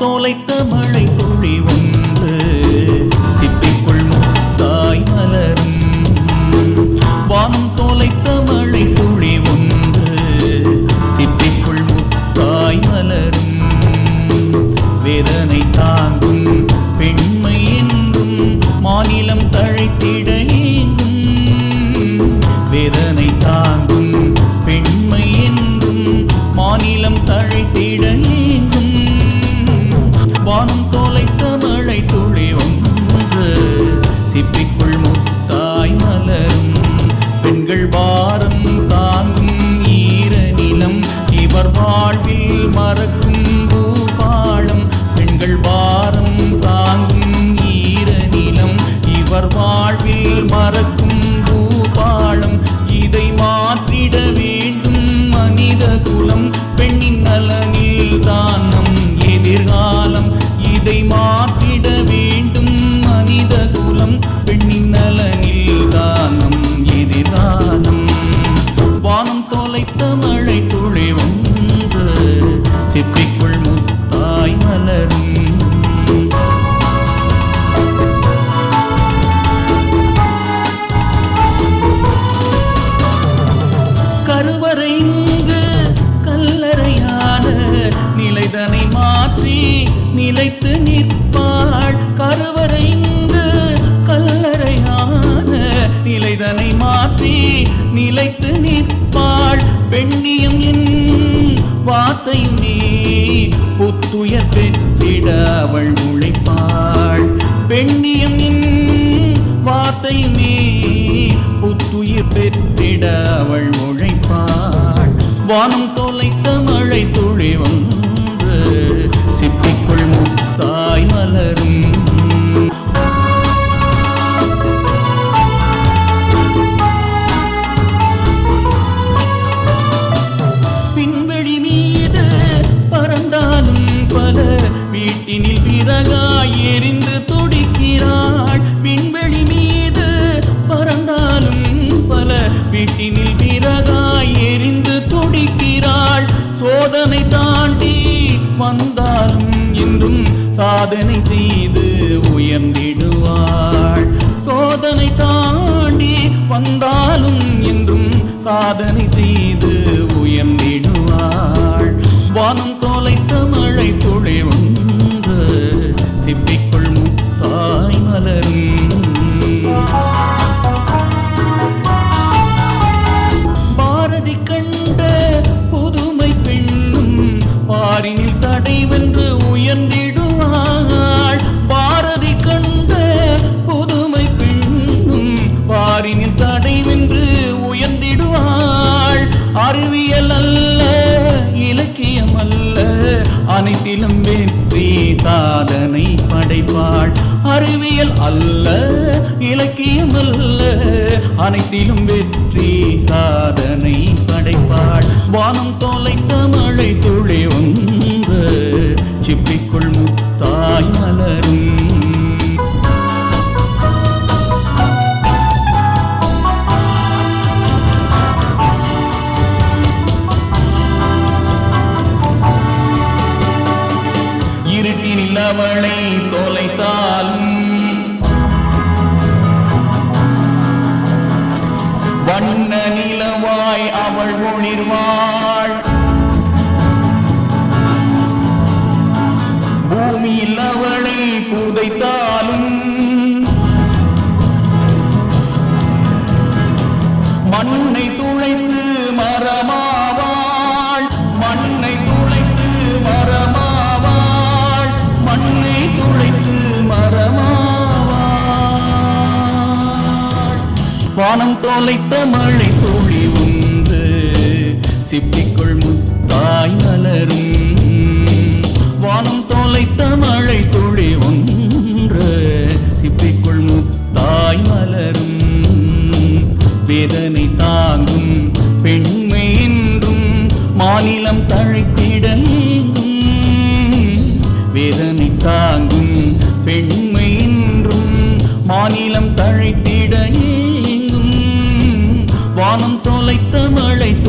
தோலைத்த மழை துளி ஒன்று சிப்பிக்குள் முத்தாய் மலரும். வானம் தோலைத்த மழை துளி ஒன்று சிப்பிக்குள் முத்தாய் மலரும். வேதனை தாங்கும் பெண்மை என்றும் மாநிலம் தழைத்திட ஏங்கும். வேதனை மனித குலம் பெண்ணின் நலனில் தானம் எதிர்காலம். இதை மாற்றி நிலைத்து நிற்பாள். கருவறை இங்கு கல்லறையான நிலைதனை மாற்றி நிலைத்து நிற்பாள். பெண்ணியம் என் வார்த்தையும் நீ புத்துயர் பெற்றிட அவள் உழைப்பாள் பெண்ணியம் என் நீ புத்துயிர் பெற்றிட அவள் உழைப்பாள் வானம் தொலைத்த மழை துளி மலரும் பின்வெளி மீது பறந்தாலும் பல வீட்டினில் விறகாய் எரிந்து துடிக்கிறாள். விண்வெளி மீது பறந்தாலும் பல வீட்டினில் விறகாய் எரிந்து துடிக்கிறாள். சோதனை தாண்டி வந்தாலும் சாதனை செய்து உயர்ந்திடுவாள். சோதனை தாண்டி வந்தாலும் என்றும் சாதனை செய்து உயர்ந்திடுவாள். வானம் அனைத்திலும் வெற்றி சாதனை படைப்பாள். அறிவியல் அல்ல இலக்கியம் அல்ல அனைத்திலும் வெற்றி சாதனை இருட்டினில் அவளை தொலைத்தாலும் வண்ண நிலவாய் அவள் ஒளிர்வாள். பூமியில் அவளை புதைத்தாலும் மண்ணை வானம் தோலைத்த மழை துளி உண்டு. சிப்பிக்குள் முத்தாய் மலரும். வானம் தொலைத்த மழை துளி ஒன்று சிப்பிக்குள் முத்தாய் மலரும். வேதனை தாங்கும் பெண்மை என்றும் மாநிலம் தழைத்திட வேதனை தாங்கும் பெண்மை என்றும் மாநிலம் தழைத்திட மலைத்த மழைத்த